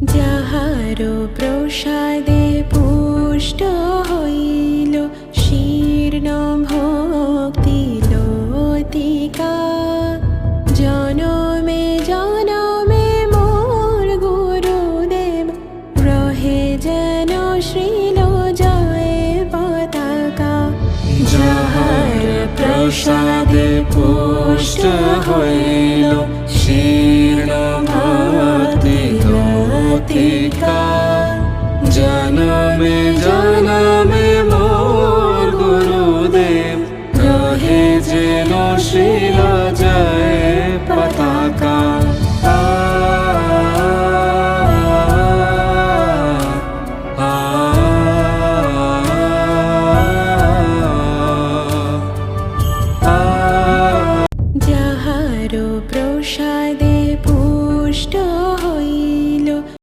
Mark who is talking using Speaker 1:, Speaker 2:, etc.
Speaker 1: যাহার প্রসাদে পুষ্ট হইল শীর্ণ ভক্তি লতিকা। জনমে জনমে মোর গুরুদেব রহে যেন শ্রীল জয় পতাকা।
Speaker 2: যাহার প্রসাদে পুষ্ট হইল প্রতিকার জনমে জনমে মোর গুরুদেব রহে যেন শিলা যায় পতাকা প্রসাদে পুষ্ট